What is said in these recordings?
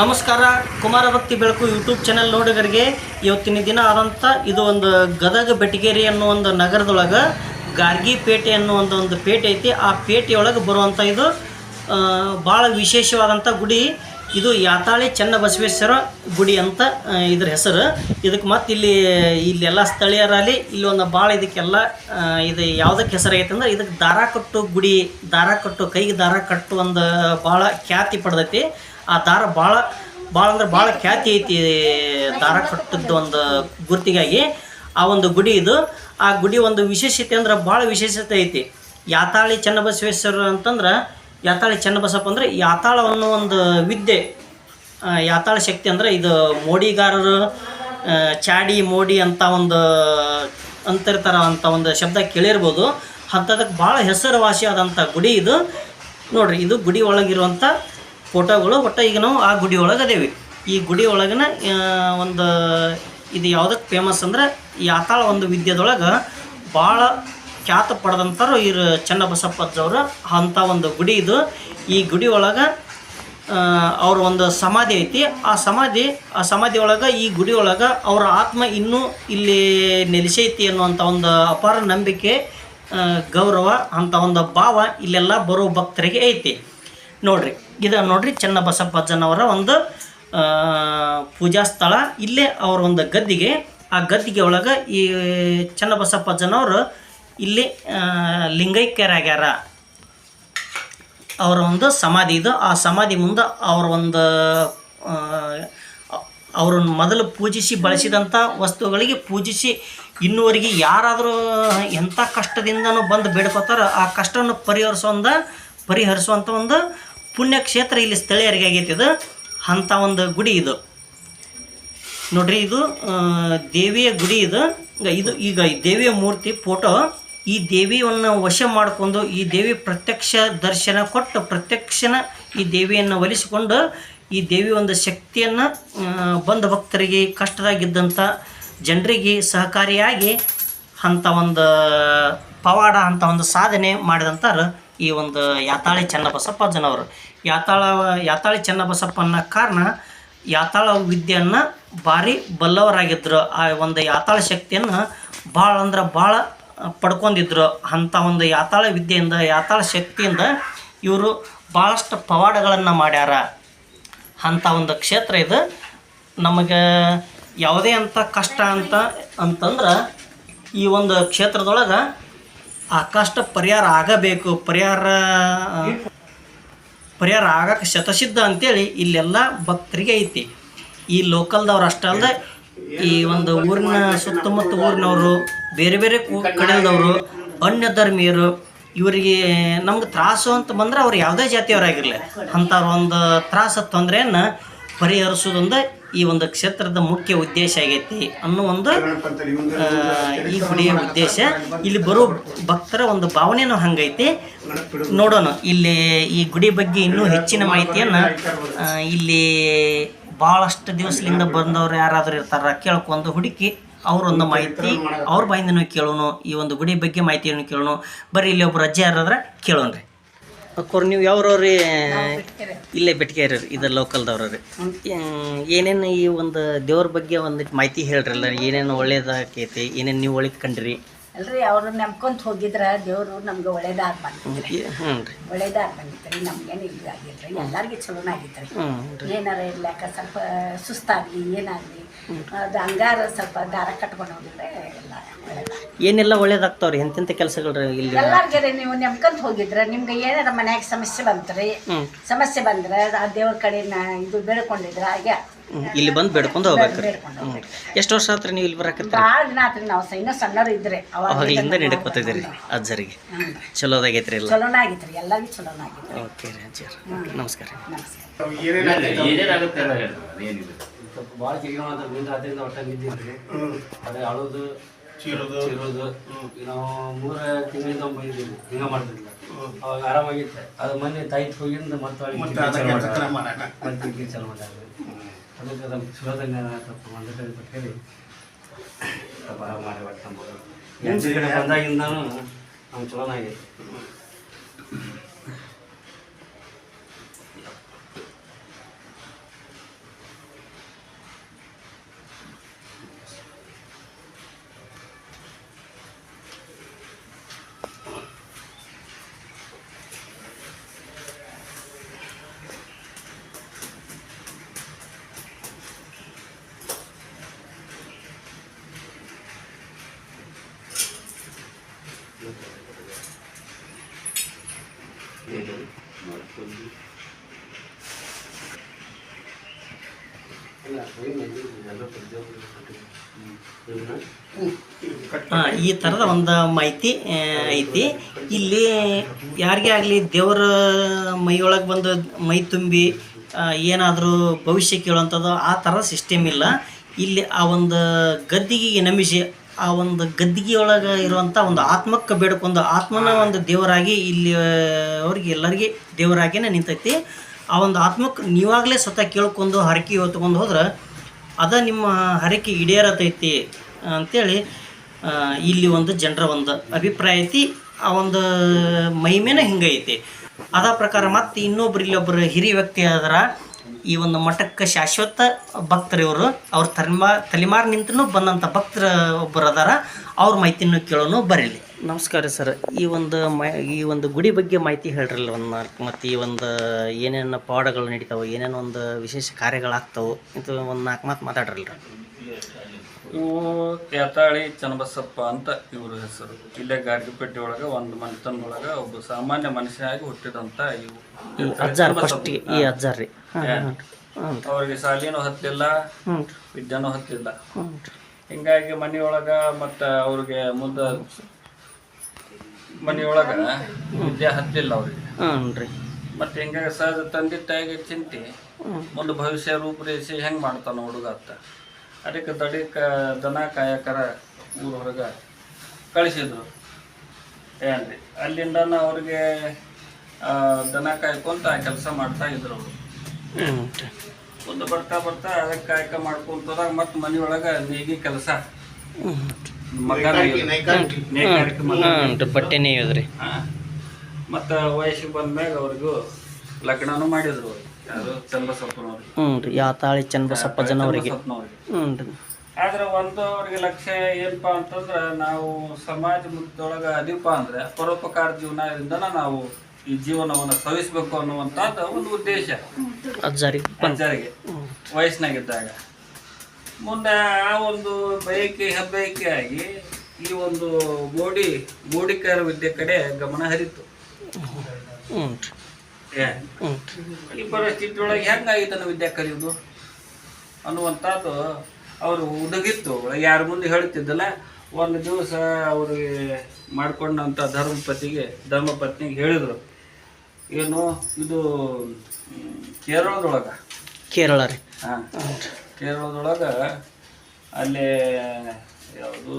ನಮಸ್ಕಾರ, ಕುಮಾರ ಭಕ್ತಿ ಬೆಳಕು ಯೂಟ್ಯೂಬ್ ಚಾನೆಲ್ ನೋಡಿಗರಿಗೆ. ಇವತ್ತಿನ ದಿನ ಆದಂಥ ಇದು ಒಂದು ಗದಗ ಬೆಟಗೇರಿ ಅನ್ನೋ ಒಂದು ನಗರದೊಳಗೆ ಗಾರ್ಗಿ ಪೇಟೆ ಅನ್ನೋ ಒಂದು ಒಂದು ಪೇಟೆ ಐತಿ. ಆ ಪೇಟೆಯೊಳಗೆ ಬರುವಂಥ ಇದು ಭಾಳ ವಿಶೇಷವಾದಂಥ ಗುಡಿ. ಇದು ಯಾತಾಳಿ ಚನ್ನಬಸವೇಶ್ವರ ಗುಡಿ ಅಂತ ಇದ್ರ ಹೆಸರು. ಇದಕ್ಕೆ ಮತ್ತು ಇಲ್ಲಿ, ಇಲ್ಲೆಲ್ಲ ಸ್ಥಳೀಯರಲ್ಲಿ ಇಲ್ಲಿ ಒಂದು ಭಾಳ ಇದಕ್ಕೆಲ್ಲ ಇದು ಯಾವುದಕ್ಕೆ ಹೆಸರಾಗೈತೆ ಅಂದ್ರೆ ಇದಕ್ಕೆ ದಾರ ಕಟ್ಟು ಗುಡಿ ದಾರ ಕಟ್ಟು ಕೈಗೆ ದಾರ ಕಟ್ಟು ಒಂದು ಭಾಳ ಖ್ಯಾತಿ ಪಡೆದೈತಿ. ಆ ದಾರ ಭಾಳ ಭಾಳ ಅಂದ್ರೆ ಭಾಳ ಖ್ಯಾತಿ ಐತಿ ದಾರ ಕಟ್ಟದ್ದು ಒಂದು ಗುರ್ತಿಗಾಗಿ. ಆ ಒಂದು ಗುಡಿ ಇದು. ಆ ಗುಡಿ ಒಂದು ವಿಶೇಷತೆ ಅಂದ್ರೆ ಭಾಳ ವಿಶೇಷತೆ ಐತಿ. ಯಾತಾಳಿ ಚನ್ನಬಸವೇಶ್ವರ ಅಂತಂದ್ರೆ ಯಾತಾಳಿ ಚನ್ನಬಸಪ್ಪ ಅಂದರೆ ಯಾತಾಳ ಅನ್ನೋ ಒಂದು ವಿದ್ಯೆ ಯಾತಾಳ ಶಕ್ತಿ ಅಂದ್ರೆ ಇದು ಮೋಡಿಗಾರರು ಚಾಡಿ ಮೋಡಿ ಅಂತ ಒಂದು ಅಂತಿರ್ತಾರ ಅಂತ ಒಂದು ಶಬ್ದ ಕೇಳಿರ್ಬೋದು. ಅಂಥದಕ್ಕೆ ಭಾಳ ಹೆಸರುವಾಸಿಯಾದಂಥ ಗುಡಿ ಇದು. ನೋಡ್ರಿ, ಇದು ಗುಡಿ ಒಳಗಿರುವಂಥ ಫೋಟೋಗಳು, ಒಟ್ಟು ಈಗ ನಾವು ಆ ಗುಡಿ ಒಳಗೆ ಅದೇವಿ. ಈ ಗುಡಿ ಒಳಗಿನ ಒಂದು ಇದು ಯಾವುದಕ್ಕೆ ಫೇಮಸ್ ಅಂದ್ರೆ ಯಾತಾಳ ಒಂದು ವಿದ್ಯೆದೊಳಗೆ ಭಾಳ ಖ್ಯಾತ ಪಡೆದಂಥವ್ರು ಇರು ಚನ್ನಬಸಪ್ಪಜ್ಜವರು ಅಂಥ ಒಂದು ಗುಡಿ ಇದು. ಈ ಗುಡಿ ಒಳಗೆ ಅವ್ರ ಒಂದು ಸಮಾಧಿ ಐತಿ. ಆ ಸಮಾಧಿ ಆ ಸಮಾಧಿ ಒಳಗೆ ಈ ಗುಡಿ ಒಳಗೆ ಅವರ ಆತ್ಮ ಇನ್ನೂ ಇಲ್ಲಿ ನೆಲೆಸೈತಿ ಅನ್ನುವಂಥ ಒಂದು ಅಪಾರ ನಂಬಿಕೆ ಗೌರವ ಅಂಥ ಒಂದು ಭಾವ ಇಲ್ಲೆಲ್ಲ ಬರೋ ಭಕ್ತರಿಗೆ ಐತಿ. ನೋಡ್ರಿ, ಇದು ನೋಡ್ರಿ ಚನ್ನಬಸಪ್ಪಜ್ಜನವರ ಒಂದು ಪೂಜಾ ಸ್ಥಳ. ಇಲ್ಲೇ ಅವ್ರ ಒಂದು ಗದ್ದಿಗೆ, ಆ ಗದ್ದಿಗೆ ಒಳಗೆ ಈ ಚನ್ನಬಸಪ್ಪಜ್ಜನವರು ಇಲ್ಲಿ ಲಿಂಗೈಕ್ಯರಾಗ್ಯಾರ. ಅವರ ಒಂದು ಸಮಾಧಿ ಇದು. ಆ ಸಮಾಧಿ ಮುಂದೆ ಅವರ ಒಂದು ಅವ್ರನ್ನ ಮೊದಲು ಪೂಜಿಸಿ ಬಳಸಿದಂಥ ವಸ್ತುಗಳಿಗೆ ಪೂಜಿಸಿ ಇನ್ನುವರೆಗೆ ಯಾರಾದರೂ ಎಂಥ ಕಷ್ಟದಿಂದನೂ ಬಂದು ಬೇಡ್ಕೋತಾರ ಆ ಕಷ್ಟವನ್ನು ಪರಿಹರಿಸುವಂಥ ಪರಿಹರಿಸುವಂಥ ಒಂದು ಪುಣ್ಯಕ್ಷೇತ್ರ ಇಲ್ಲಿ ಸ್ಥಳೀಯರಿಗೆ ಆಗೈತಿ ಇದು. ಅಂಥ ಒಂದು ಗುಡಿ ಇದು. ನೋಡ್ರಿ ಇದು ದೇವಿಯ ಗುಡಿ ಇದು. ಇದು, ಈಗ ದೇವಿಯ ಮೂರ್ತಿ, ಫೋಟೋ ಈ ದೇವಿಯನ್ನು ವಶ ಮಾಡಿಕೊಂಡು ಈ ದೇವಿ ಪ್ರತ್ಯಕ್ಷ ದರ್ಶನ ಕೊಟ್ಟು ಪ್ರತ್ಯಕ್ಷನ ಈ ದೇವಿಯನ್ನು ಒಲಿಸಿಕೊಂಡು ಈ ದೇವಿ ಒಂದು ಶಕ್ತಿಯನ್ನು ಬಂದ ಭಕ್ತರಿಗೆ ಕಷ್ಟದಾಗಿದ್ದಂಥ ಜನರಿಗೆ ಸಹಕಾರಿಯಾಗಿ ಅಂಥ ಒಂದು ಪವಾಡ, ಅಂತ ಒಂದು ಸಾಧನೆ ಮಾಡಿದಂಥರು ಈ ಒಂದು ಯಾತಾಳಿ ಚನ್ನಬಸಪ್ಪ ಜನವರು ಯಾತಾಳ, ಯಾತಾಳಿ ಚನ್ನಬಸಪ್ಪ ಅನ್ನೋ ಕಾರಣ ಯಾತಾಳ ವಿದ್ಯೆಯನ್ನು ಭಾರಿ ಬಲ್ಲವರಾಗಿದ್ದರು ಆ ಒಂದು ಯಾತಾಳ ಶಕ್ತಿಯನ್ನು ಭಾಳ ಅಂದ್ರೆ ಭಾಳ ಪಡ್ಕೊಂಡಿದ್ರು ಅಂಥ ಒಂದು ಯಾತಾಳ ವಿದ್ಯೆಯಿಂದ, ಯಾತಾಳ ಶಕ್ತಿಯಿಂದ ಇವರು ಭಾಳಷ್ಟು ಪವಾಡಗಳನ್ನು ಮಾಡ್ಯಾರ. ಅಂಥ ಒಂದು ಕ್ಷೇತ್ರ ಇದು. ನಮಗೆ ಯಾವುದೇ ಅಂಥ ಕಷ್ಟ ಅಂತ, ಅಂತಂದ್ರೆ ಈ ಒಂದು ಕ್ಷೇತ್ರದೊಳಗೆ ಆ ಕಷ್ಟ ಪರಿಹಾರ ಆಗಬೇಕು. ಪರಿಹಾರ ಪರಿಹಾರ ಆಗಕ್ಕೆ ಶತಸಿದ್ಧ ಅಂತೇಳಿ ಇಲ್ಲೆಲ್ಲ ಭಕ್ತರಿಗೆ ಐತಿ. ಈ ಲೋಕಲ್ದವ್ರು ಅಷ್ಟೇ ಅಲ್ಲದೆ ಈ ಒಂದು ಊರಿನ ಸುತ್ತಮುತ್ತ ಊರಿನವರು ಬೇರೆ ಬೇರೆ ಕಡೆಯವರು ಅನ್ಯ ಧರ್ಮೀಯರು ಇವರಿಗೆ ನಮ್ಗೆ ತ್ರಾಸು ಅಂತ ಬಂದ್ರೆ ಅವ್ರು ಯಾವುದೇ ಜಾತಿಯವರಾಗಿರಲಿ. ಅಂಥವ್ರ ಒಂದು ತ್ರಾಸ ತೊಂದರೆಯನ್ನು ಪರಿಹರಿಸೋದೊಂದು ಈ ಒಂದು ಕ್ಷೇತ್ರದ ಮುಖ್ಯ ಉದ್ದೇಶ ಆಗೈತಿ ಅನ್ನೋ ಒಂದು ಈ ಗುಡಿಯ ಉದ್ದೇಶ. ಇಲ್ಲಿ ಬರೋ ಭಕ್ತರ ಒಂದು ಭಾವನೆನೂ ಹಂಗೈತಿ. ನೋಡೋಣ, ಇಲ್ಲಿ ಈ ಗುಡಿ ಬಗ್ಗೆ ಇನ್ನೂ ಹೆಚ್ಚಿನ ಮಾಹಿತಿಯನ್ನು ಇಲ್ಲಿ ಭಾಳಷ್ಟು ದಿವಸದಿಂದ ಬಂದವ್ರು ಯಾರಾದರೂ ಇರ್ತಾರ ಕೇಳ್ಕೊಂಡು ಹುಡುಕಿ ಅವರೊಂದು ಮಾಹಿತಿ ಅವ್ರ ಬಾಯಿಂದನು ಕೇಳೋಣ ಈ ಒಂದು ಗುಡಿ ಬಗ್ಗೆ ಮಾಹಿತಿಯನ್ನು ಕೇಳೋಣ ಬರೀ ಇಲ್ಲಿ ಒಬ್ರು ಅಜ್ಜಿ ಯಾರಾದ್ರೆ ಕೇಳೋಣ ರೀ. ಅಕ್ಕೋರು ನೀವು ಯಾವ್ರವ್ರಿ? ಇಲ್ಲೇ ಬೆಟ್ಕೇರಿ ಇದು ಲೋಕಲ್ದವ್ರಿ ಏನೇನು ಈ ಒಂದು ದೇವ್ರ ಬಗ್ಗೆ ಒಂದು ಮಾಹಿತಿ ಹೇಳ್ರಲ್ಲ, ಏನೇನು ಒಳ್ಳೇದಾಕೈತಿ, ಏನೇನು ನೀವು ಒಳಗೆ ಕಂಡ್ರಿ? ಅಲ್ರಿ ಅವ್ರು ನಂಬ್ಕೊಂತ ಹೋಗಿದ್ರ ದೇವರು ನಮ್ಗೆ ಒಳ್ಳೇದಾಗ್ ಬಂದಿದ್ರಿ ಹ್ಞೂ ರೀ. ಒಳ್ಳೇದಾಗ್ ಬಂದಿತ್ರಿ ನಮ್ಗೇನು ಇದು ಆಗಿಲ್ರಿ ಎಲ್ಲಾರ್ಗಿ ಚಲೋನ ಆಗಿತ್ರಿ. ಏನಾರ ಇರ್ಲಾಕ ಸ್ವಲ್ಪ ಸುಸ್ತಾಗ್ಲಿ ಏನಾಗ್ಲಿ ಅದು ಹಂಗಾರ ಸ್ವಲ್ಪ ದಾರ ಕಟ್ಕೊಂಡು ಹೋಗಿದ್ರೆ ಎಲ್ಲ ಏನೆಲ್ಲ ಒಳ್ಳೇದಾಗ್ತಾವ್ರಿ? ಎಂತೆಂತ ಕೆಲಸಗಳು ಇಲ್ಲಿ ಎಲ್ಲಾರ್ಗೆ ನೀವು ನೆಮ್ಕೊಂತ ಹೋಗಿದ್ರ ನಿಮ್ಗೆ ಏನಾರ ಮನ್ಯಾಗ ಸಮಸ್ಯೆ ಬಂತ್ರಿ ಸಮಸ್ಯೆ ಬಂದ್ರೆ ಆ ದೇವ್ರ ಕಡೆ ಇದು ಬೇಡ್ಕೊಂಡಿದ್ರ ಹಾಗೆ. ಇಲ್ಲಿ ಬಂದು ಬೇಡ್ಕೊಂಡು ಹೋಗ್ಬೇಕ್ರಿ ಹ್ಞೂ ಎಷ್ಟು ವರ್ಷ ಆತ್ರಿ ನೀವು ಇಲ್ಲಿ ಬರಾಕತ್ರಿ? ಭಾಳ ದಿನ ಆತ್ರಿ ನಾವು ಸ- ಇನ್ನೂ ಸಣ್ಣರು ಇದ್ರೆ ಅವಾಗಲಿಂದ ಅಜ್ಜರಿಗೆ. ಚಲೋದಾಗೈತ್ರಿ ಎಲ್ಲ? ಚಲೋನ ಆಗಿತ್ರಿ ಎಲ್ಲರಿಗೂ ಚಲೋನ ಆಗಿತ್ತು ಓಕೆ ರೀ ಅಜ್ಜರ್ ನಮಸ್ಕಾರ ರೀ. ನಮಸ್ಕಾರ. ಭಾಳ ಕಿರಿಕಿರಿ ಮಾಡ್ತಾರೆ ನಿಂದ ರಾತ್ರಿಯಿಂದ ಒಟ್ಟ ನಿದ್ದಿಲ್ರಿ ಅದೇ ಅಳೋದು ಚೀರೋದು. ನಾವು ಮೂರ ತಿಂಗಳಿಂದ ಬಂದಿದ್ದೀವಿ ಹಿಂಗ ಅವಾಗ ಆರಾಮಾಗಿತ್ತು ಅದು ಮೊನ್ನೆ ತಾಯಿ ಹೋಗಿಂದ ಮತ್ತೆ ಮತ್ತೆ ಚಾಲು ಮಾಡ್ಯಾರ. ಅದಕ್ಕೆ ನಮ್ಮ ಶಿವತಂಗ ಸ್ವಲ್ಪ ಮಂದಕರಿ ಹೇಳಿ ಸ್ವಲ್ಪ ಮಾಡಿ ಎಂಟು ಕಡೆ ಬಂದಾಗಿಂದನೂ ಚಲೋನಾಗೈತಿ ಈ ಥರದ ಒಂದು ಮಾಹಿತಿ ಐತಿ. ಇಲ್ಲಿ ಯಾರಿಗೇ ಆಗಲಿ ದೇವರ ಮೈಯೊಳಗೆ ಬಂದು ಮೈ ತುಂಬಿ ಏನಾದರೂ ಭವಿಷ್ಯ ಕೇಳುವಂಥದ್ದು ಆ ಥರ ಸಿಸ್ಟಮ್ ಇಲ್ಲ. ಇಲ್ಲಿ ಆ ಒಂದು ಗದ್ದಿಗೆಗೆ ನಮಿಸಿ, ಆ ಒಂದು ಗದ್ದಿಗೆಯೊಳಗೆ ಇರುವಂಥ ಒಂದು ಆತ್ಮಕ್ಕೆ ಬೇಡ್ಕೊಂಡು ಆತ್ಮನ ಒಂದು ದೇವರಾಗಿ ಇಲ್ಲಿ, ಅವ್ರಿಗೆ ಎಲ್ಲರಿಗೆ ದೇವರಾಗಿನೇ ನಿಂತೈತಿ. ಆ ಒಂದು ಆತ್ಮಕ್ಕೆ ನೀವಾಗಲೇ ಸ್ವತಃ ಕೇಳ್ಕೊಂಡು ಹರಕೆ ಹೊತ್ಕೊಂಡು ಹೋದ್ರೆ ಅದ ನಿಮ್ಮ ಹರಕೆ ಈಡೇರತೈತಿ ಅಂಥೇಳಿ ಇಲ್ಲಿ ಒಂದು ಜನರ ಒಂದು ಅಭಿಪ್ರಾಯ ಐತಿ, ಆ ಒಂದು ಮಹಿಮೆನ ಹಿಂಗೈತಿ ಅದ ಪ್ರಕಾರ ಮತ್ತೆ ಇನ್ನೊಬ್ರು ಇಲ್ಲೊಬ್ಬರು ಹಿರಿಯ ವ್ಯಕ್ತಿ ಆದ್ರೆ, ಈ ಒಂದು ಮಠಕ್ಕೆ ಶಾಶ್ವತ ಭಕ್ತರು ಇವರು, ಅವ್ರ ತಲೆಮಾರು ನಿಂತನೂ ಬಂದಂಥ ಭಕ್ತರ ಒಬ್ಬರು ಅದಾರ, ಅವ್ರ ಮಾಹಿತಿನೂ ಕೇಳೋನು ಬರೀಲಿ. ನಮಸ್ಕಾರ ಸರ್. ಈ ಒಂದು ಮೈ ಈ ಒಂದು ಗುಡಿ ಬಗ್ಗೆ ಮಾಹಿತಿ ಹೇಳ್ರಲ್ಲ ಒಂದು ನಾಲ್ಕು ಮತ್ತು ಈ ಒಂದು ಏನೇನು ಪಾಡಗಳು ನಡೀತಾವೆ ಏನೇನು ಒಂದು ವಿಶೇಷ ಕಾರ್ಯಗಳಾಗ್ತಾವೆ ಇದು ಒಂದು ನಾಲ್ಕು ಮಾತು ಮಾತಾಡ್ರಲ್ಲ ಇವು ಕೇತಾಳಿ ಚನ್ನಬಸಪ್ಪ ಅಂತ ಇವ್ರ ಹೆಸರು. ಇಲ್ಲೇ ಗಾರ್ಗಿಪೇಟೆ ಒಳಗೆ ಒಂದು ಮನೆತನದೊಳಗೆ ಒಬ್ಬ ಸಾಮಾನ್ಯ ಮನುಷ್ಯನಾಗಿ ಹುಟ್ಟಿದಂಥ ಇವು ಈ ಅಜ್ಜಾರ್ ರೀ. ಅವ್ರಿಗೆ ಶಾಲಿನೂ ಹತ್ತಿಲ್ಲ ವಿದ್ಯಾನೂ ಹತ್ತಿಲ್ಲ. ಹಿಂಗಾಗಿ ಮನೆಯೊಳಗ ಮತ್ತು ಅವ್ರಿಗೆ ಮುಂದೆ ಮನೆಯೊಳಗ ವಿದ್ಯೆ ಹತ್ತಿಲ್ಲ ಅವ್ರಿಗೆ. ಹ್ಞೂ ರೀ ಮತ್ತು ಹಿಂಗಾಗಿ ಸಹಜ ತಂದೆ ತಾಯಿಗೆ ಚಿಂತೆ ಒಂದು ಭವಿಷ್ಯ ರೂಪರೇಷೆ ಹೆಂಗೆ ಮಾಡ್ತಾನ ಹುಡುಗ ಅಂತ. ಅದಕ್ಕೆ ದಡಿಕ ದನ ಕಾಯಕರ ಊರ ಹೊರಗೆ ಕಳಿಸಿದ್ರು. ಏನ್ರಿ ಅಲ್ಲಿಂದ ಅವ್ರಿಗೆ ಆ, ದನ ಕಾಯ್ಕೊಂತ ಕೆಲಸ ಮಾಡ್ತಾ ಇದ್ರು ಅವರು. ಮುಂದೆ ಬರ್ತಾ ಬರ್ತಾ ಅದಕ್ಕೆ ಕಾಯಕ ಮಾಡ್ಕೊಂತದಾಗ ಮತ್ತೆ ಮನೆಯೊಳಗೆ ನೀಗಿ ಕೆಲಸ. ಮಗ ಬಟ್ಟೆ ನೇಯೋದ್ರಿ ಮತ್ತು ವಯಸ್ಸಿಗೆ ಬಂದ್ಮ್ಯಾಗ ಅವ್ರಿಗೂ ಲಗ್ನನೂ ಮಾಡಿದ್ರು. ಯಾರು ಚಂದ್ರಸಪ್ಪನವ್ರಿಗೆ ಹ್ಞೂ ರೀ ಯಾತಾಳಿ ಚನ್ನಬಸಪ್ಪ ಜನವರಿಗೆ. ಚನ್ನಬಸಪ್ಪನವ್ರಿಗೆ. ಹ್ಞೂ ರೀ. ಆದ್ರೆ ಒಂದು ಅವ್ರಿಗೆ ಲಕ್ಷ್ಯ ಏನಪ್ಪಾ ಅಂತಂದ್ರೆ ನಾವು ಸಮಾಜ ಮುಖದೊಳಗೆ ಅದೀಪ ಅಂದ್ರೆ ಪರೋಪಕಾರ ಜೀವನದಿಂದನ ನಾವು ಈ ಜೀವನವನ್ನು ಸವಿಸ್ಬೇಕು ಅನ್ನುವಂಥದ್ದು ಒಂದು ಉದ್ದೇಶ. ಅಜ್ಜರಿಗೆ ವಯಸ್ಸಿನಾಗಿದ್ದಾಗ. ಮುಂದೆ ಆ ಒಂದು ಬಯಕೆ ಹೆಬ್ಬಯಕೆ ಆಗಿ ಈ ಒಂದು ಮೋಡಿ ಗೋಡಿಕಾರ ವಿದ್ಯೆ ಕಡೆ ಗಮನ ಹರಿತು. ಈ ಪರಿಸ್ಥಿತಿ ಒಳಗೆ ಹೆಂಗಾಗಿತ್ತು ವಿದ್ಯೆ ಕಲಿಯೋದು? ಅನ್ನುವಂಥದ್ದು ಅವರು ಉದಗಿತ್ತು. ಯಾರ ಮುಂದೆ ಹೇಳ್ತಿದ್ದಲ್ಲ ಒಂದು ದಿವಸ ಅವ್ರಿಗೆ ಮಾಡ್ಕೊಂಡಂಥ ಧರ್ಮಪತಿಗೆ ಧರ್ಮಪತ್ನಿಗೆ ಹೇಳಿದರು. ಏನು ಇದು ಕೇರಳದೊಳಗ. ಕೇರಳದೊಳಗೆ ಕೇರಳ ರೀ. ಹಾಂ. ಕೇರಳದೊಳಗೆ ಅಲ್ಲಿ ಯಾವುದು?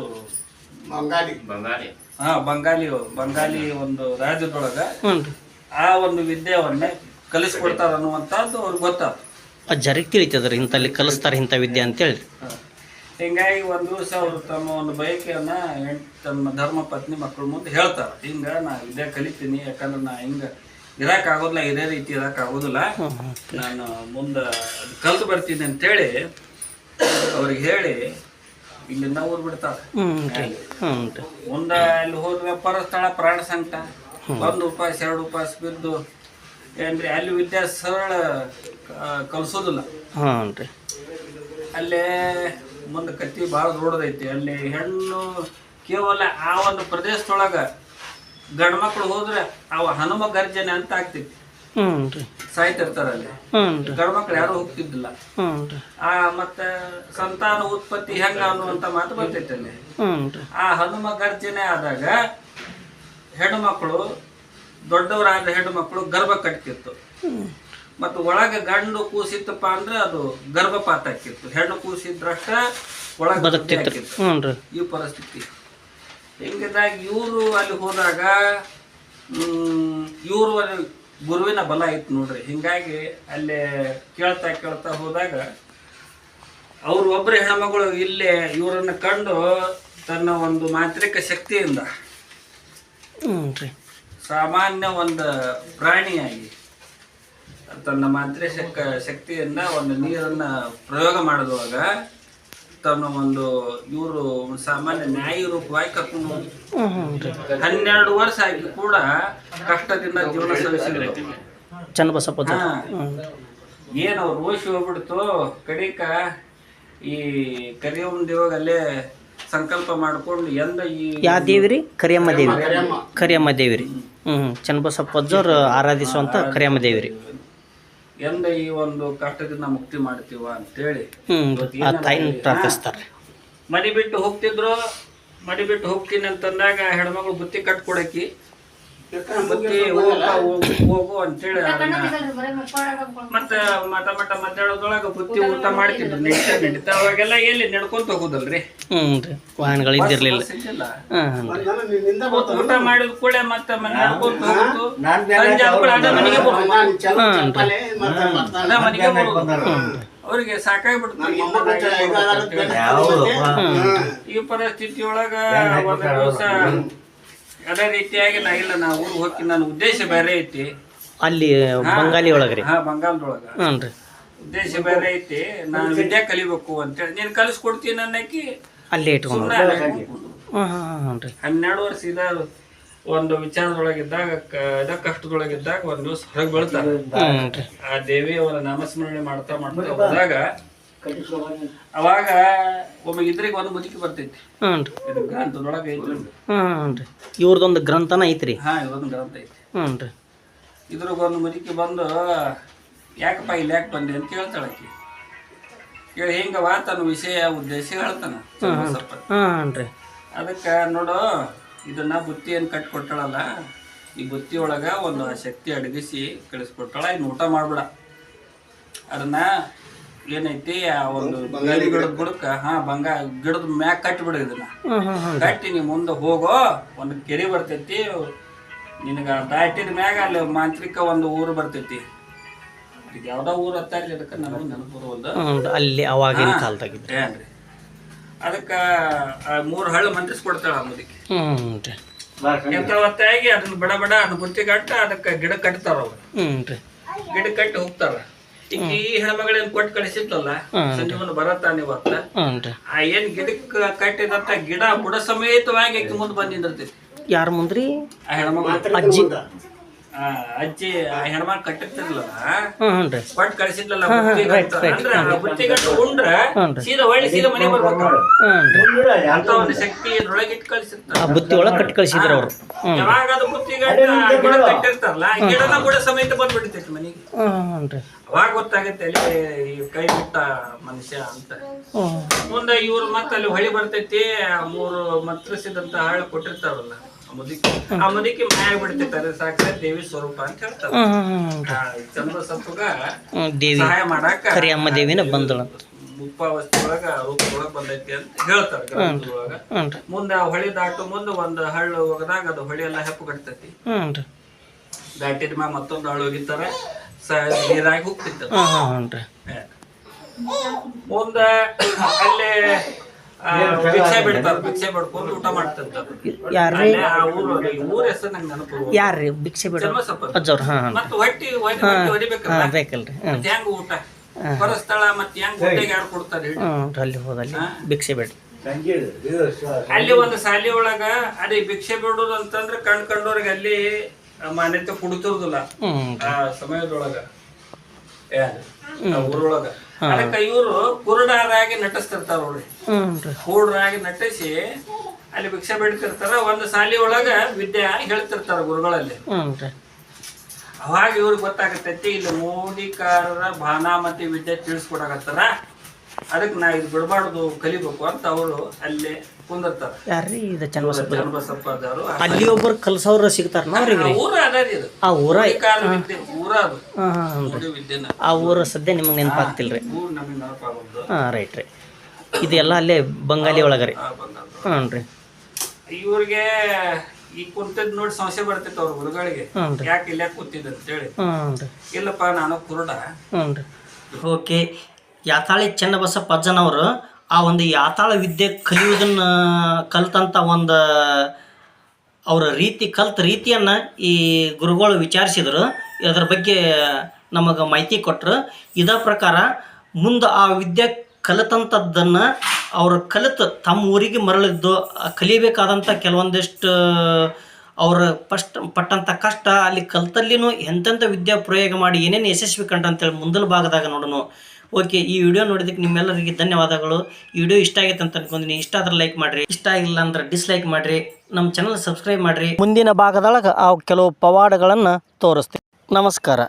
ಬಂಗಾಲಿ ಬಂಗಾಲಿ ಹಾ ಬಂಗಾಲಿ ಬಂಗಾಲಿ ಒಂದು ರಾಜ್ಯದೊಳಗ ಹ್ಞೂ ರೀ ಆ ಒಂದು ವಿದ್ಯೆಯನ್ನೇ ಕಲಿಸ್ಕೊಡ್ತಾರ ಅನ್ನುವಂಥದ್ದು ಅವ್ರಿಗೆ ಗೊತ್ತಾತು. ಜರಿಗೆ ತಿಳಿತದ್ರಿ ಇಂಥಲ್ಲಿ ಕಲಿಸ್ತಾರೆ ಇಂಥ ವಿದ್ಯೆ ಅಂತೇಳಿ ಹಿಂಗಾಗಿ ಒಂದು ದಿವಸ ಅವರು ತಮ್ಮ ಒಂದು ಬಯಕೆಯನ್ನ ತಮ್ಮ ಧರ್ಮ ಪತ್ನಿ ಮಕ್ಕಳ ಮುಂದೆ ಹೇಳ್ತಾರೆ. ಹಿಂಗ ನಾ ವಿದ್ಯೆ ಕಲಿತೀನಿ ಯಾಕಂದ್ರೆ ನಾ ಹಿಂಗ ಇರಕ್ ಆಗೋದಿಲ್ಲ ಇದೇ ರೀತಿ ಇರಕ್ ಆಗೋದಿಲ್ಲ ನಾನು ಮುಂದೆ ಕಲ್ತು ಬರ್ತೀನಿ ಅಂತೇಳಿ ಅವ್ರಿಗೆ ಹೇಳಿ ಇಲ್ಲಿಂದ ಊರ್ ಬಿಡ್ತಾರೆ. ಮುಂದ ಅಲ್ಲಿ ಹೋದ್ರೆ ಪರಸ್ಥಳ ಪ್ರಾಣ ಸಂಕಟ. ಒಂದು ಉಪವಾಸ ಎರಡು ಉಪವಾಸ ಬಿದ್ದು ಏನ್ರಿ ಅಲ್ಲಿ ವಿದ್ಯಾ ಸರಳ ಕಲ್ಸೋದಿಲ್ಲ. ಅಲ್ಲೇ ಮುಂದೆ ಕತ್ತಿ ಭಾಳ ದೊಡ್ಡದೈತಿ. ಅಲ್ಲಿ ಹೆಣ್ಣು ಕೇವಲ ಆ ಒಂದು ಪ್ರದೇಶದೊಳಗ ಗಂಡು ಮಕ್ಕಳು ಹೋದ್ರೆ ಅವ ಹನುಮ ಗರ್ಜನೆ ಅಂತ ಆಗ್ತಿತ್ತು. ಸಾಯ್ತಿರ್ತಾರಲ್ಲಿ. ಗಂಡ ಮಕ್ಳು ಯಾರು ಹೋಗ್ತಿದ್ದಿಲ್ಲ. ಆ ಮತ್ತೆ ಸಂತಾನ ಉತ್ಪತ್ತಿ ಹೆಂಗ ಅನ್ನುವಂತ ಮಾತು ಬರ್ತೈತಲ್ಲಿ ಆ ಹನುಮ ಗರ್ಜನೆ ಆದಾಗ ಹೆಣ್ಣು ಮಕ್ಕಳು ದೊಡ್ಡವರಾದ ಹೆಣ್ಣು ಮಕ್ಕಳು ಗರ್ಭ ಕಟ್ತಿತ್ತು. ಮತ್ತು ಒಳಗೆ ಗಂಡು ಕೂಸಿತ್ತಪ್ಪ ಅಂದ್ರೆ ಅದು ಗರ್ಭಪಾತ ಆಕಿತ್ತು ಹೆಣ್ಣು ಕೂಸಿದ್ರಷ್ಟ ಒಳಗೆ ಬದುಕ್ತಿತ್ತು. ಈ ಪರಿಸ್ಥಿತಿ. ಹಿಂಗಿದ್ದಾಗ ಇವರು ಅಲ್ಲಿ ಹೋದಾಗ ಇವರು ಗುರುವಿನ ಬಲ ಇತ್ತು ನೋಡ್ರಿ. ಹಿಂಗಾಗಿ ಅಲ್ಲಿ ಕೇಳ್ತಾ ಕೇಳ್ತಾ ಹೋದಾಗ ಅವ್ರು ಒಬ್ಬರೇ ಹೆಣ್ಮಗಳು ಇಲ್ಲೇ ಇವರನ್ನು ಕಂಡು ತನ್ನ ಒಂದು ಮಾಂತ್ರಿಕ ಶಕ್ತಿಯಿಂದ ಸಾಮಾನ್ಯ ಒಂದು ಪ್ರಾಣಿಯಾಗಿ ತನ್ನ ಮಾಂತ್ರಿಕ ಶಕ್- ಶಕ್ತಿಯಿಂದ ಒಂದು ನೀರನ್ನು ಪ್ರಯೋಗ ಮಾಡಿದುವಾಗ ತನ್ನ ಒಂದು ಇವರು ಸಾಮಾನ್ಯ ನ್ಯಾಯ ರೂಪವಾಗಿ ಕರ್ಕೊಂಡು ಹೋದ್ರು. ಹನ್ನೆರಡು ವರ್ಷ ಆಗಿ ಕೂಡ ಕಷ್ಟದಿಂದ ಜೀವನ ಸವಿಸಿದ್ರು ಚನ್ನಬಸಪ್ಪ ಏನು ರೋಷಿ ಹೋಗ್ಬಿಡ್ತು ಕಡಿಕ ಈ ಕರಿಯಮ್ಮ ದೇವಾಗ ಅಲ್ಲೇ ಸಂಕಲ್ಪ ಮಾಡ್ಕೊಂಡು ಎಂದ ಈ ಯಾವ ದೇವಿ ರೀ ಕರಿಯಮ್ಮ. ದೇವಿ ಕರಿಯಮ್ಮ ದೇವಿ ರೀ ಹ್ಞೂ ಹ್ಞೂ ಚನ್ನಬಸಪ್ಪ ಅಜ್ಜವ್ರು ಆರಾಧಿಸುವಂಥ ಕರಿಯಮ್ಮ ದೇವಿ ರೀ ಎಂದ ಈ ಒಂದು ಕಷ್ಟದಿಂದ ಮುಕ್ತಿ ಮಾಡ್ತೀವ ಅಂತೇಳಿ ಆ ತಾಯಿನ ಪ್ರಾರ್ಥಿಸ್ತಾರೆ. ಮನೆ ಬಿಟ್ಟು ಹೋಗ್ತಿದ್ರು ಮನೆ ಬಿಟ್ಟು ಹೋಗ್ತೀನಿ ಅಂತಂದಾಗ ಹೆಣ್ಮಗಳು ಬುತ್ತಿ ಕಟ್ಕೊಡಕಿ ಬುತ್ತಿ ಹೋಗ ಹೋಗು ಅಂತೇಳಿ ಅದನ್ನ ಮತ್ತ ಮಟ ಮಠ ಮಧ್ಯಾಹ್ನದೊಳಗ ಬುತ್ತಿ ಊಟ ಮಾಡ್ತಿದ್ರು ನಡೀತಾ ನಡೀತಾ ಅವಾಗೆಲ್ಲ ಎಲ್ಲಿ ನಡ್ಕೊಂತ ಹೋಗುದಲ್ರಿ? ಹ್ಮ್ ವಾಹನಗಳು ಇದ್ದಿರ್ಲಿಲ್ಲ. ಊಟ ಮಾಡಿದ ಕೂಡ ಮತ್ತೆ ನಡ್ಕೊಂತ ಹೋಗುದು. ಸಂಜೆ ಅದ ಮನೆಗೆ ಮತ್ತೆ. ಅದ ಮನೆಗೆ ಬರೋದು ಅವ್ರಿಗೆ ಸಾಕಾಗ್ಬಿಡ್ತು. ಈ ಪರಿಸ್ಥಿತಿ ಒಳಗ ಒಂದು ದಿವಸ ಅದೇ ರೀತಿಯಾಗಿ ನಾ ಇಲ್ಲ ನಾ ಊರಿಗೆ ಹೋಗಿ ನನ್ನ ಉದ್ದೇಶ ಬೇರೆ ಐತಿ. ಅಲ್ಲಿ ಬಂಗಾಲಿ ಒಳಗ್ರಿ ಹಾ ಬಂಗಾಳದೊಳಗ ಹ್ಞೂ ರೀ ಉದ್ದೇಶ ಬೇರೆ ಐತಿ ನಾನು ವಿದ್ಯೆ ಕಲಿಬೇಕು ಅಂತೇಳಿ. ನೀನು ಕಲಿಸ್ಕೊಡ್ತೀನಿ ಅನ್ನಕ್ಕೆ ಅಲ್ಲೇ ಇಟ್ಕೊಂಡು. ಸುಮ್ಮನೆ ಹಾಂ ಹಾಂ ಹ್ಞೂ ರೀ ಹನ್ನೆರಡು ವರ್ಷ ಇದ ಒಂದು ವಿಚಾರದೊಳಗಿದ್ದಾಗ ಇದ ಕಷ್ಟದೊಳಗಿದ್ದಾಗ ಒಂದ್ ದಿವಸ ಹೊರಗೆ ಬೀಳ್ತಾರೆ. ಆ ದೇವಿ ಆ ದೇವಿಯವರ ನಾಮಸ್ಮರಣೆ ಮಾಡ್ತಾ ಮಾಡ್ತಾ ಹೋದಾಗ ಅವಾಗ ಒಮ್ಮೆ ಇದ್ರಿಗೆ ಒಂದು ಮುದುಕಿ ಬರ್ತೈತಿ. ಹ್ಞೂ ರೀ. ಇದು ಗ್ರಂಥದೊಳಗೆ ಐತಿ ಹ್ಞೂ ರೀ. ಇವ್ರದ್ದೊಂದು ಗ್ರಂಥನ ಐತ್ರಿ. ಹಾಂ ಇದೊಂದು ಗ್ರಂಥ ಐತಿ ಹ್ಞೂ ರೀ. ಇದ್ರಾಗ ಒಂದು ಮುದುಕಿ ಬಂದು ಯಾಕಪ್ಪ ಇಲ್ಲಿ ಯಾಕೆ ಬಂದೆ? ಅಂತ ಕೇಳ್ತಾಳೆ ಆಕಿ. ಕೇಳಿ ಹಿಂಗವ ತನ್ನ ವಿಷಯ ಉದ್ದೇಶ ಹೇಳ್ತಾನೆ. ಸ್ವಲ್ಪ ಹಾಂ ರೀ. ಅದಕ್ಕೆ ನೋಡು ಇದನ್ನ ಬುತ್ತಿಯನ್ನು ಕಟ್ಕೊಟ್ಟಾಳಲ್ಲ ಈ ಬುತ್ತಿ ಒಳಗ ಒಂದು ಶಕ್ತಿ ಅಡಗಿಸಿ ಕಳಿಸ್ಕೊಟ್ಟಾಳ ಇನ್ನು ಊಟ ಮಾಡ್ಬಿಡ. ಅದನ್ನ ಏನೈತಿ ಆ ಒಂದು ಗಿಡದ ಬುಡಕ್ಕ ಹಾ ಬಂಗ ಗಿಡದ ಮ್ಯಾಗ ಕಟ್ಟಿಬಿಡ ಇದನ್ನ. ಕಟ್ಟಿ ನೀ ಮುಂದೆ ಹೋಗೋ ಒಂದು ಕೆರೆ ಬರ್ತೈತಿ ನಿನಗ ದಾಟಿದ ಮ್ಯಾಗ ಅಲ್ಲಿ ಮಾಂತ್ರಿಕ ಒಂದು ಊರು ಬರ್ತೈತಿ. ಇದು ಯಾವ್ದೋ ಊರು ಹತ್ತಾರಿ ಅದಕ್ಕೆ ನನಗೂ ನೆನಪು ಅಲ್ಲಿ ಅವಾಗಿನ ಏನ್ರಿ ಅದಕ್ಕ ಆ ಮೂರು ಹಳ್ಳು ಮಂತ್ರಿಸ್ಕೊಡ್ತಾಳ ಆ ಮುದುಕಿ ಹೊತ್ತಾಗಿ ಅದನ್ನ ಬಡ ಬಡ ಅದನ್ನ ಬುತ್ತಿ ಕಟ್ಟ ಅದಕ್ಕೆ ಗಿಡ ಕಟ್ತಾರ ಅವ್ರು. ಗಿಡ ಕಟ್ಟಿ ಹೋಗ್ತಾರ. ಈ ಹೆಣ್ಮಗಳೇನ್ ಕೊಟ್ಟು ಕಳಿಸಿತ್ತಲ್ಲ ಸಂಜೀವನ ಬರತ್ತಾನೆ ಇವತ್ತ. ಆ ಏನ್ ಗಿಡಕ್ ಕಟ್ಟಿದಂತ ಗಿಡ ಬುಡ ಸಮೇತವಾಗಿ ಆಕಿ ಮುಂದೆ ಬಂದು ನಿಂದಿರ್ತೈತಿ. ಯಾರ ಮುಂದ್ರಿ? ಆ ಹೆಣ್ಮಗಳು. ಅಜ್ಜಿ. ಆ ಅಜ್ಜಿ ಆ ಹೆಣ್ಮಗ್ ಕಟ್ಟಿರ್ತಿರ್ಲಲ್ಲ ರೀ. ಕೊಟ್ಟು ಕಳಿಸಿದ್ಲಲ್ಲ ಬುತ್ತಿ ಗಂಟು. ಅಂದ್ರ ಆ ಉಂಡ್ರ ಸೀದಾ ಹೊಳ್ಳಿ ಸೀದಾ ಮನೆ ಬರ್ಬೇಕು ಅಂತ ಒಂದು ಶಕ್ತಿ ಇದ್ರೊಳಗೆ ಇಟ್ಟು ಕಳಿಸಿರ್ತಾರ ಆ ಬುತ್ತಿ ಒಳಗೆ ಕಟ್ಟಿ ಕಳಿಸಿದ್ರ ಅವ್ರು. ಯಾವಾಗ ಅದು ಬುತ್ತಿ ಗಂಟು ಆ ಗಿಡ ಕಟ್ಟಿರ್ತಾರಲ್ಲ ಆ ಗಿಡನ ಕೂಡ ಸಮೇತ ಬಂದ್ಬಿಡ್ತೈತಿ ಮನೆಗೆ. ಹ್ಞೂ ರೀ. ಅವಾಗ ಗೊತ್ತಾಗತ್ತೆ ಅಲ್ಲಿ ಈ ಕೈ ಬಿಟ್ಟ ಮನುಷ್ಯ ಅಂತ. ಮುಂದೆ ಇವ್ರು ಮತ್ತೆ ಅಲ್ಲಿ ಹೊಳಿ ಬರ್ತೈತಿ ಆ ಮೂರು ಮತ್ರಸಿದಂತ ಹಾಳು ಕೊಟ್ಟಿರ್ತಾರಲ್ಲ ಮುದುಕಿ. ಆ ಮುದುಕಿ ಮಾಯ ಬಿಡ್ತಿರ್ತಾರೆ ಸಾಕ್ಷಾತ್ ದೇವಿ ಸ್ವರೂಪ ಅಂತ ಹೇಳ್ತಾರೆ. ಚಂದ್ರ ದೇವಿ. ಸಹಾಯ ಮಾಡಾಕ ಕರಿಯಮ್ಮ ದೇವಿನ ಬಂದಳು ಮುಪ್ಪಾವಸ್ಥೆ ಒಳಗ ರೂಪದೊಳಗ ಬಂದೈತಿ ಅಂತ ಹೇಳ್ತಾರೆ ರೀ ಮುಂದೆ ಆ ಹೊಳಿ ದಾಟು ಮುಂದೆ ಒಂದು ಹಳ್ಳು ಹೋಗದಾಗ ಅದು ಹೊಳಿ ಎಲ್ಲ ಹೆಪ್ಪು ಕಟ್ತೈತಿ. ದಾಟಿದ ಮ್ಯಾಗ ಮತ್ತೊಂದು ಹಳ್ಳು ಹೋಗಿರ್ತಾರೆ. ಸ ನೀರಾಗಿ ಹೋಗ್ತಿತ್ತು. ಹ್ಞೂ ಹ್ಞೂ ರೀ ಮುಂದ ಅಲ್ಲೇ ಭಿಕ್ಷೆ ಬಿಡ್ತಾರ ಭಿಕ್ಷೆ ಬಿಡ್ಕೊಂಡು ಊಟ ಮಾಡ್ತಿರ್ತಾರ ಯಾರ್ರಿ? ಅಲ್ಲೇ ಆ ಊರು ಊರ ಹೆಸರು ನಂಗೆ ನೆನಪು ಯಾರ್ರಿ? ಭಿಕ್ಷೆ ಬಿಡ ಚರ್ಮಸಪ್ಪ ಅಜ್ಜವ್ರು ಹಾಂ ಹಾಂ. ಮತ್ತೆ ಹೊಟ್ಟಿ ಹೊಟ್ಟಿ ಹೊಟ್ಟಿ ಹೊಡಿಬೇಕಲ್ಲ? ಹಾಂ ಬೇಕಲ್ರಿ ಮತ್ತೆ ಹೆಂಗ ಊಟ? ಬರಸ್ಥಳ ಮತ್ತೆ ಹೆಂಗ್ ಊಟಗೆ ಯಾರು ಕೊಡ್ತಾರೆ ಹೇಳಿ. ಹ್ಞೂ ಅಲ್ಲಿ ಹೋದಲ್ಲಿ ಭಿಕ್ಷೆ ಬಿಡ್ರಿ ಅಲ್ಲಿ ಒಂದು ಶಾಲೆ ಒಳಗ ಅದೇ ಭಿಕ್ಷೆ ಬಿಡೋದು ಅಂತಂದ್ರೆ ಕಣ್ ಕಂಡವ್ರಿಗೆ ಅಲ್ಲಿ ಮಾನ್ಯತೆ ಕೊಡ್ತಿರುದಿಲ್ಲ ಆ ಸಮಯದೊಳಗ. ಊರೊಳಗ. ಅದಕ್ಕ ಇವರು ಕುರುಡರಾಗಿ ನಟಿಸ್ತಿರ್ತಾರ ನೋಡ್ರಿ. ಕುರುಡರಾಗಿ ನಟಿಸಿ ಅಲ್ಲಿ ಭಿಕ್ಷೆ ಬೇಡ್ತಿರ್ತಾರ ಒಂದು ಸಾಲಿ ಒಳಗ ವಿದ್ಯೆ ಹೇಳ್ತಿರ್ತಾರ ಗುರುಗಳಲ್ಲಿ. ಅವಾಗ ಇವ್ರಿಗೆ ಗೊತ್ತಾಗತೈತಿ ಇಲ್ಲಿ ಮೋದಿಕಾರರ ಭಾನಾಮತಿ ವಿದ್ಯೆ ತಿಳಿಸ್ಕೊಡಕತ್ತಾರ. ಅದಕ್ಕೆ ನಾ ಇದು ಬಿಡಬಾರ್ದು ಕಲಿಬೇಕು ಅಂತ ಅವರು ಅಲ್ಲಿ ಯಾರ್ರಿ ಇದು ಚನ್ನಬಸಪ್ಪ ಚನ್ನಬಸಪ್ಪ ಅದಾರು ಅಲ್ಲಿ ಒಬ್ಬರು ಕಲ್ಸವ್ರು ಸಿಗ್ತಾರ ಅವ್ರಿಗೆ ರೀ ಊರ ಅದಾರಿ ಆ ಊರ? ಊರ ಅದು. ಹಾಂ ಹಾಂ ಮೋದಿ ವಿದ್ಯೆನ. ಆ ಊರ ಸದ್ಯ ನಿಮಗೆ ನೆನಪಾಗ್ತಿಲ್ರಿ. ಹಾಂ ರೈಟ್ ರೀ ಇದೆಲ್ಲ ಅಲ್ಲೇ ಬಂಗಾಲಿ ಒಳಗೆ ರೀ ಹ್ಞೂ ರೀ ಇವ್ರಿಗೆ ಈ ಕುಂತದ್ ನೋಡಿ ಸಮಸ್ಯೆ ಬರ್ತಿತ್ತು ಅವ್ರ ಹುಡುಗಳಿಗೆ ಹ್ಞೂ ರೀ ಯಾಕೆ ಇಲ್ಲ ಕೂತಿದ್ ಅಂತೇಳಿ ಹ್ಞೂ ರೀ ಇಲ್ಲಪ್ಪ ನಾನು ಕುರುಡ. ಹ್ಞೂ ರೀ ಓಕೆ. ಯಾತಾಳಿ ಚನ್ನಬಸಪ್ಪ ಅಜ್ಜನವರು ಆ ಒಂದು ಯಾತಾಳ ವಿದ್ಯೆ ಕಲಿಯುವುದನ್ನು ಕಲ್ತಂಥ ಒಂದು ಅವರ ರೀತಿ, ಕಲ್ತ ರೀತಿಯನ್ನು ಈ ಗುರುಗಳು ವಿಚಾರಿಸಿದರು. ಅದರ ಬಗ್ಗೆ ನಮಗೆ ಮಾಹಿತಿ ಕೊಟ್ಟರು ಇದ ಪ್ರಕಾರ ಮುಂದೆ ಆ ವಿದ್ಯೆ ಕಲಿತಂಥದ್ದನ್ನು ಅವರು ಕಲಿತು ತಮ್ಮ ಊರಿಗೆ ಮರಳಿದ್ದು ಕಲಿಬೇಕಾದಂಥ ಕೆಲವೊಂದಿಷ್ಟು ಅವ್ರ ಫಸ್ಟ್ ಪಟ್ಟಂಥ ಕಷ್ಟ, ಅಲ್ಲಿ ಕಲ್ತಲ್ಲಿನೂ ಎಂತೆಂಥ ವಿದ್ಯಾ ಪ್ರಯೋಗ ಮಾಡಿ ಏನೇನು ಯಶಸ್ವಿ ಕಂಡ ಅಂತೇಳಿ ಮುಂದಿನ ಭಾಗದಾಗ ನೋಡೋಣ ಓಕೆ, ಈ ವಿಡಿಯೋ ನೋಡಿದಕ್ಕೆ ನಿಮ್ಮೆಲ್ಲರಿಗೆ ಧನ್ಯವಾದಗಳು. ಈ ವಿಡಿಯೋ ಇಷ್ಟ ಆಗೈತೆ ಅಂತ ಅನ್ಕೊಂಡಿನಿ. ಇಷ್ಟ ಆದ್ರೆ ಲೈಕ್ ಮಾಡ್ರಿ. ಇಷ್ಟ ಆಗಿಲ್ಲ ಅಂದ್ರೆ ಡಿಸ್ಲೈಕ್ ಮಾಡ್ರಿ. ನಮ್ಮ ಚಾನಲ್ ಸಬ್ಸ್ಕ್ರೈಬ್ ಮಾಡ್ರಿ. ಮುಂದಿನ ಭಾಗದೊಳಗೆ ಆ ಕೆಲವು ಪವಾಡಗಳನ್ನು ತೋರಿಸ್ತೀವಿ ನಮಸ್ಕಾರ.